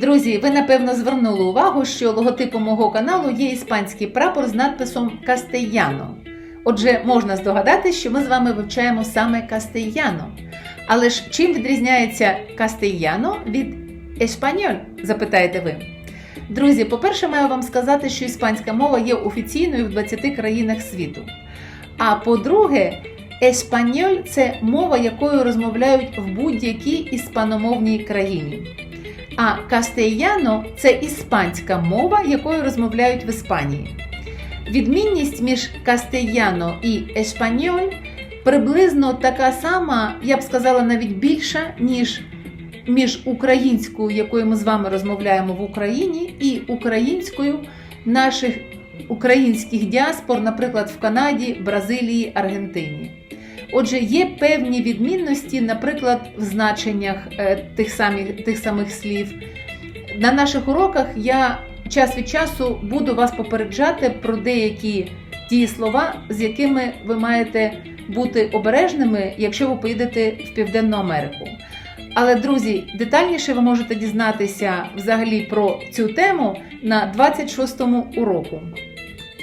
Друзі, ви напевно звернули увагу, що логотипом мого каналу є іспанський прапор з надписом Кастеяно. Отже, можна здогадатися, що ми з вами вивчаємо саме Кастеяно. Але ж чим відрізняється Кастеяно від еспаньоль, запитаєте ви? Друзі, по-перше, маю вам сказати, що іспанська мова є офіційною в 20 країнах світу. А по-друге, еспаньоль це мова, якою розмовляють в будь-якій іспаномовній країні. А кастеяно це іспанська мова, якою розмовляють в Іспанії. Відмінність між кастеяно і еспаньоль приблизно така сама, я б сказала, навіть більша, ніж між українською, якою ми з вами розмовляємо в Україні, і українською наших українських діаспор, наприклад, в Канаді, Бразилії, Аргентині. Отже, є певні відмінності, наприклад, в значеннях е, тих самих, тих самих слів. На наших уроках я час від часу буду вас попереджати про деякі ті слова, з якими ви маєте бути обережними, якщо ви поїдете в Південну Америку. Але, друзі, детальніше ви можете дізнатися взагалі про цю тему на 26-му уроку.